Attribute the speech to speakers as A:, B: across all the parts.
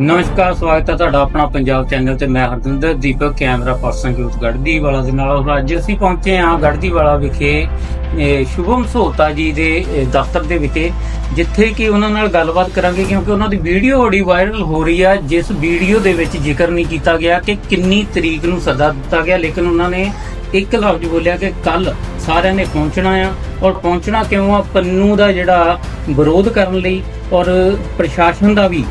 A: ਨਮਸਕਾਰ, ਸਵਾਗਤ ਹੈ ਤੁਹਾਡਾ ਆਪਣਾ ਪੰਜਾਬ ਚੈਨਲ ਤੇ ਮੈਂ ਹਰਦਿੰਦਰ ਦੀਪਕ, ਕੈਮਰਾ ਪਰਸਨ ਜੋਤ ਗੜਦੀ ਵਾਲਾ ਦੇ ਨਾਲ। ਅੱਜ ਅਸੀਂ ਪਹੁੰਚੇ ਹਾਂ ਗੜਦੀ ਵਾਲਾ ਵਿਖੇ ਸ਼ੁਭਮ ਸੋਤਾ ਜੀ ਦੇ ਦਫ਼ਤਰ ਦੇ ਵਿਖੇ, ਜਿੱਥੇ ਕਿ ਉਹਨਾਂ ਨਾਲ ਗੱਲਬਾਤ ਕਰਾਂਗੇ ਕਿਉਂਕਿ ਉਹਨਾਂ ਦੀ ਵੀਡੀਓ ਬੜੀ ਵਾਇਰਲ ਹੋ ਰਹੀ ਆ, ਜਿਸ ਵੀਡੀਓ ਦੇ ਵਿੱਚ ਜ਼ਿਕਰ ਨਹੀਂ ਕੀਤਾ ਗਿਆ ਕਿ ਕਿੰਨੀ ਤਰੀਕ ਨੂੰ ਸੱਦਾ ਦਿੱਤਾ ਗਿਆ, ਲੇਕਿਨ ਉਹਨਾਂ ਨੇ ਇੱਕ ਲਫ਼ਜ਼ ਬੋਲਿਆ ਕਿ ਕੱਲ ਸਾਰਿਆਂ ਨੇ ਪਹੁੰਚਣਾ ਆ। ਔਰ ਪਹੁੰਚਣਾ ਕਿਉਂ ਆ? ਪੰਨੂ ਦਾ ਜਿਹੜਾ ਵਿਰੋਧ ਕਰਨ ਲਈ ਔਰ ਪ੍ਰਸ਼ਾਸਨ ਦਾ ਵੀ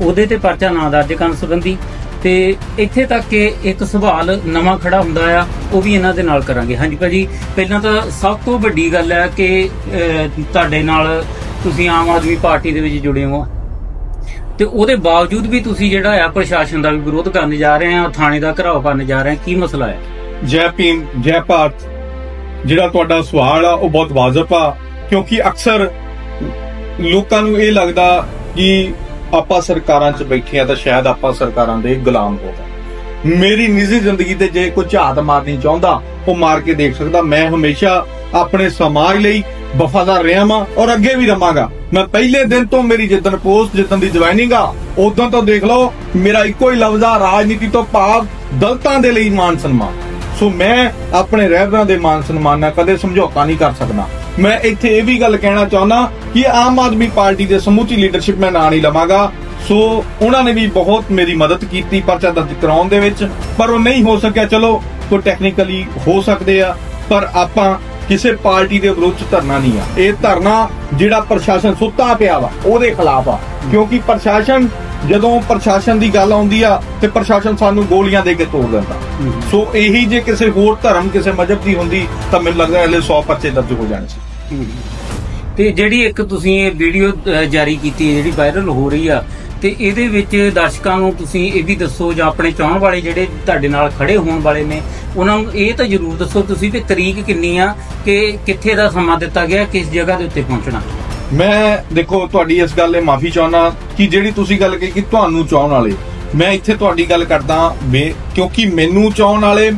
A: ਉਹਦੇ ਤੇ ਪਰਚਾ ਨਾ ਦਰਜ ਕਰਨ ਸੰਬੰਧੀ ਤੇ ਇੱਥੇ ਤੱਕ ਕਿ ਇੱਕ ਸਵਾਲ ਨਵਾਂ ਖੜਾ ਹੁੰਦਾ ਆ, ਉਹ ਵੀ ਇਹਨਾਂ ਦੇ ਨਾਲ ਕਰਾਂਗੇ। ਹਾਂਜੀ ਭਾਜੀ, ਪਹਿਲਾਂ ਤਾਂ ਸਭ ਤੋਂ ਵੱਡੀ ਗੱਲ ਹੈ ਕਿ ਤੁਹਾਡੇ ਨਾਲ ਤੁਸੀਂ ਆਮ ਆਦਮੀ ਪਾਰਟੀ ਦੇ ਵਿੱਚ ਜੁੜੇ ਹੋ। ਤੇ ਉਹਦੇ ਬਾਵਜੂਦ ਵੀ ਤੁਸੀਂ ਜਿਹੜਾ ਆ, ਪ੍ਰਸ਼ਾਸਨ ਦਾ ਵੀ ਵਿਰੋਧ ਕਰਨ ਜਾ ਰਹੇ ਆ, ਥਾਣੇ ਦਾ ਘਰਾਓ ਕਰਨ ਜਾ ਰਹੇ ਆ, ਕੀ ਮਸਲਾ ਹੈ?
B: ਜੈ ਭੀਮ, ਜੈ ਭਾਰਤ। ਜਿਹੜਾ ਤੁਹਾਡਾ ਸਵਾਲ ਆ, ਉਹ ਬਹੁਤ ਵਾਜਬ ਆ, ਕਿਉਂਕਿ ਅਕਸਰ ਲੋਕਾਂ ਨੂੰ ਇਹ ਲੱਗਦਾ ਕਿ ਆਪਾਂ ਸਰਕਾਰਾਂ 'ਚ ਬੈਠੇ ਆ ਤਾਂ ਸ਼ਾਇਦ ਆਪਾਂ ਸਰਕਾਰਾਂ ਦੇ ਗੁਲਾਮ ਹੋ ਗਏ ਮੇਰੀ ਨਿੱਜੀ ਜ਼ਿੰਦਗੀ ਤੇ ਜੇ ਕੋਈ ਝਾਤ ਮਾਰਨੀ ਚਾਹੁੰਦਾ, ਉਹ ਮਾਰ ਕੇ ਦੇਖ ਸਕਦਾ। ਮੈਂ ਹਮੇਸ਼ਾ ਆਪਣੇ ਸਮਾਜ ਲਈ ਵਫਾਦਾਰ ਰਿਹਾ ਵਾਂ ਔਰ ਅੱਗੇ ਵੀ ਰਵਾਂਗਾ। ਮੈਂ ਪਹਿਲੇ ਦਿਨ ਤੋਂ ਮੇਰੀ ਜਿੱਦਣ ਪੋਸਟ, ਜਿੱਦਣ ਦੀ ਜੁਆਇਨਿੰਗ ਆ ਉਦੋਂ ਤੋਂ ਦੇਖ ਲਓ, ਮੇਰਾ ਇੱਕੋ ਹੀ ਲਫ਼ਜ਼ ਆ, ਰਾਜਨੀਤੀ ਤੋਂ ਭਾਵ ਦਲਤਾਂ ਦੇ ਲਈ ਮਾਨ ਸਨਮਾਨ। ਸੋ ਮੈਂ ਆਪਣੇ ਰਹਿਬਰਾਂ ਦੇ ਮਾਨ ਸਨਮਾਨ ਨਾਲ ਕਦੇ ਸਮਝੌਤਾ ਨਹੀਂ ਕਰ ਸਕਦਾ। ਮੈਂ ਇੱਥੇ ਇਹ ਵੀ ਗੱਲ ਕਹਿਣਾ ਚਾਹੁੰਦਾ ਕਿ ਆਮ ਆਦਮੀ ਪਾਰਟੀ ਦੇ ਸਮੁੱਚੀ ਲੀਡਰਸ਼ਿਪ ਮੈਂ ਨਾਂ ਨਹੀਂ ਲਵਾਂਗਾ। ਸੋ ਉਹਨਾਂ ਨੇ ਵੀ ਬਹੁਤ ਮੇਰੀ ਮਦਦ ਕੀਤੀ ਪਰਚਾ ਦਰਜ ਕਰਾਉਣ ਦੇ ਵਿੱਚ, ਪਰ ਉਹ ਨਹੀਂ ਹੋ ਸਕਿਆ। ਚਲੋ ਕੋਈ ਟੈਕਨੀਕਲੀ ਹੋ ਸਕਦੇ ਆ, ਪਰ ਆਪਾਂ ਕਿਸੇ ਪਾਰਟੀ ਦੇ ਵਿਰੁੱਧ ਧਰਨਾ ਨਹੀਂ ਆ। ਇਹ ਧਰਨਾ ਜਿਹੜਾ ਪ੍ਰਸ਼ਾਸਨ ਸੁੱਤਾ ਪਿਆ ਵਾ, ਉਹਦੇ ਖਿਲਾਫ ਆ। ਕਿਉਂਕਿ ਪ੍ਰਸ਼ਾਸਨ ਜਦੋਂ ਪ੍ਰਸ਼ਾਸਨ ਦੀ ਗੱਲ ਆਉਂਦੀ ਆ ਤੇ ਪ੍ਰਸ਼ਾਸਨ ਸਾਨੂੰ ਗੋਲੀਆਂ ਦੇ ਕੇ ਤੋੜ ਦਿੰਦਾ। ਸੋ ਇਹੀ ਜੇ ਕਿਸੇ ਹੋਰ ਧਰਮ ਕਿਸੇ ਮਜਹਬ ਦੀ ਹੁੰਦੀ ਤਾਂ ਮੈਨੂੰ ਲੱਗਦਾ ਹਲੇ 100 ਪਰਚੇ ਦਰਜ ਹੋ ਜਾਣੇ ਸੀ।
A: ਤੇ ਜਿਹੜੀ ਇੱਕ ਤੁਸੀਂ ਇਹ ਵੀਡੀਓ ਜਾਰੀ ਕੀਤੀ ਹੈ ਜਿਹੜੀ ਵਾਇਰਲ ਹੋ ਰਹੀ ਆ ਤੇ ਇਹਦੇ ਵਿੱਚ ਦਰਸ਼ਕਾਂ ਨੂੰ ਤੁਸੀਂ ਇਹ ਵੀ ਦੱਸੋ ਜਾਂ ਆਪਣੇ ਚਾਹਣ ਵਾਲੇ ਜਿਹੜੇ ਤੁਹਾਡੇ ਨਾਲ ਖੜੇ ਹੋਣ ਵਾਲੇ ਨੇ ਉਹਨਾਂ ਨੂੰ ਇਹ ਤਾਂ ਜ਼ਰੂਰ ਦੱਸੋ ਤੁਸੀਂ ਵੀ ਤਰੀਕ ਕਿੰਨੀ ਆ ਕਿ ਕਿੱਥੇ ਦਾ ਸਮਾਂ ਦਿੱਤਾ ਗਿਆ ਕਿਸ ਜਗ੍ਹਾ ਦੇ ਉੱਤੇ ਪਹੁੰਚਣਾ।
B: ਮੈਂ ਦੇਖੋ, ਤੁਹਾਡੀ ਇਸ ਗੱਲ ਲਈ ਮਾਫੀ ਚਾਹੁੰਦਾ ਕਿ ਜਿਹੜੀ ਤੁਸੀਂ ਗੱਲ ਕਹੀ ਕਿ ਤੁਹਾਨੂੰ ਚਾਹਣ ਵਾਲੇ, ਮੈਂ ਇੱਥੇ ਤੁਹਾਡੀ ਗੱਲ ਕਰਦਾ ਬੇ, ਕਿਉਂਕਿ ਮੈਨੂੰ ਚਾਹਣ ਵਾਲੇ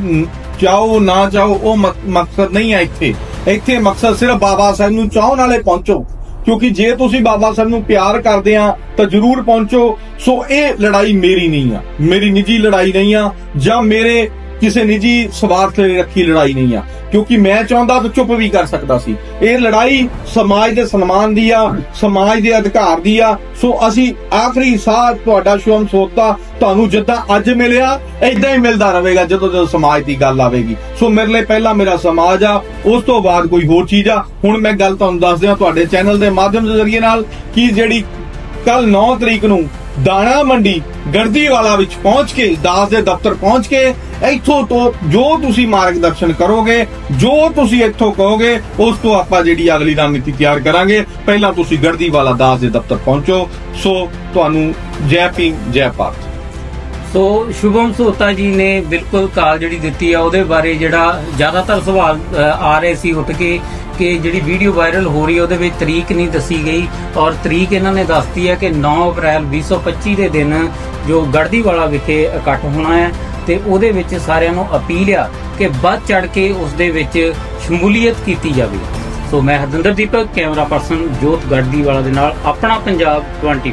B: ਚਾਹੋ ਨਾ ਚਾਹੋ, ਉਹ ਮਕਸਦ ਨਹੀਂ ਹੈ ਇੱਥੇ। ਇੱਥੇ ਮਕਸਦ ਸਿਰਫ ਬਾਬਾ ਸਾਹਿਬ ਨੂੰ ਚਾਹਣ ਵਾਲੇ ਪਹੁੰਚੋ। ਕਿਉਂਕਿ ਜੇ ਤੁਸੀਂ ਬਾਬਾ ਸਾਹਿਬ ਨੂੰ ਪਿਆਰ ਕਰਦੇ ਆ, ਤਾਂ ਜਰੂਰ ਪਹੁੰਚੋ। ਸੋ ਇਹ ਲੜਾਈ ਮੇਰੀ ਨਹੀਂ ਆ। ਮੇਰੀ ਨਿੱਜੀ ਲੜਾਈ ਨਹੀਂ ਆ, ਜਾਂ ਮੇਰੇ ਕਿਸੇ ਨਿੱਜੀ ਸਵਾਰਥ ਲਈ ਰੱਖੀ ਲੜਾਈ ਨਹੀਂ ਆ। ਕਿਉਂਕਿ ਮੈਂ ਚਾਹੁੰਦਾ ਤਾਂ ਚੁੱਪ ਵੀ ਕਰ ਸਕਦਾ ਸੀ। ਇਹ ਲੜਾਈ ਸਮਾਜ ਦੇ ਸਨਮਾਨ ਦੀ ਆ, ਸਮਾਜ ਦੇ ਅਧਿਕਾਰ ਦੀ ਆ। ਸੋ ਅਸੀਂ ਆਖਰੀ ਸਾਹ ਤੁਹਾਡਾ ਸ਼ੁਭਮ ਸੋਤਾ, ਤੁਹਾਨੂੰ ਜਿੱਦਾਂ ਅੱਜ ਮਿਲਿਆ ਇਦਾਂ ਹੀ ਮਿਲਦਾ ਰਹੇਗਾ ਜਦੋਂ ਜਦੋਂ ਸਮਾਜ ਦੀ ਗੱਲ ਆਵੇਗੀ। ਸੋ ਮੇਰੇ ਲਈ ਪਹਿਲਾਂ ਮੇਰਾ ਸਮਾਜ ਆ, ਉਸ ਤੋਂ ਬਾਅਦ ਕੋਈ ਹੋਰ ਚੀਜ਼ ਆ। ਹੁਣ ਮੈਂ ਗੱਲ ਤੁਹਾਨੂੰ ਦੱਸ ਦਿਆਂ ਤੁਹਾਡੇ ਚੈਨਲ ਦੇ ਮਾਧਿਅਮ ਦੇ ਜ਼ਰੀਏ ਨਾਲ ਕਿ ਜਿਹੜੀ ਕੱਲ 9 ਤਰੀਕ ਨੂੰ ਦਾਣਾ ਮੰਡੀ ਗੜਦੀਵਾਲਾ ਵਿੱਚ ਪਹੁੰਚ ਕੇ, ਦਾਸ ਦੇ ਦਫ਼ਤਰ ਪਹੁੰਚ ਕੇ, ਇੱਥੋਂ ਤੋਂ ਜੋ ਤੁਸੀਂ ਮਾਰਗਦਰਸ਼ਨ ਕਰੋਗੇ, ਜੋ ਤੁਸੀਂ ਇੱਥੋਂ ਕਹੋਗੇ, ਉਸ ਤੋਂ ਆਪਾਂ ਜਿਹੜੀ ਅਗਲੀ ਰਣਨੀਤੀ ਤਿਆਰ ਕਰਾਂਗੇ। ਪਹਿਲਾਂ ਤੁਸੀਂ ਗੜਦੀਵਾਲਾ ਦਾਸ ਦੇ ਦਫ਼ਤਰ ਪਹੁੰਚੋ। ਸੋ, ਤੁਹਾਨੂੰ ਜੈ ਭੀਮ, ਜੈ ਭਾਰਤ।
A: ਸੋ, ਸ਼ੁਭਮ ਸੋਤਾ ਜੀ ਨੇ ਬਿਲਕੁਲ ਕਾਲ ਜਿਹੜੀ ਦਿੱਤੀ ਆ, ਉਹਦੇ ਬਾਰੇ ਜਿਹੜਾ ਜ਼ਿਆਦਾਤਰ ਸਵਾਲ ਆ ਰਹੇ ਸੀ ਉੱਠ ਕੇ। ਕਿ ਜਿਹੜੀ ਵੀਡੀਓ ਵਾਇਰਲ ਹੋ ਰਹੀ ਹੈ, ਉਹਦੇ ਵਿੱਚ ਤਰੀਕ ਨਹੀਂ ਦੱਸੀ ਗਈ ਔਰ ਤਰੀਕ ਇਹਨਾਂ ਨੇ ਦੱਸਤੀ ਹੈ ਕਿ 9 ਅਪ੍ਰੈਲ 2025 ਦੇ ਦਿਨ ਜੋ ਗੜਦੀਵਾਲਾ ਵਿਖੇ ਇਕੱਠ ਹੋਣਾ ਹੈ ਤੇ ਉਹਦੇ ਵਿੱਚ ਸਾਰਿਆਂ ਨੂੰ ਅਪੀਲ ਆ ਕਿ ਵੱਧ ਚੜ ਕੇ ਉਸ ਦੇ ਵਿੱਚ ਸ਼ਮੂਲੀਅਤ ਕੀਤੀ ਜਾਵੇ। ਸੋ ਮੈਂ ਹਰਦਿੰਦਰ ਦੀਪਕ, ਕੈਮਰਾ ਪਰਸਨ ਜੋਤ ਗੜਦੀਵਾਲਾ ਦੇ ਨਾਲ ਆਪਣਾ ਪੰਜਾਬ 24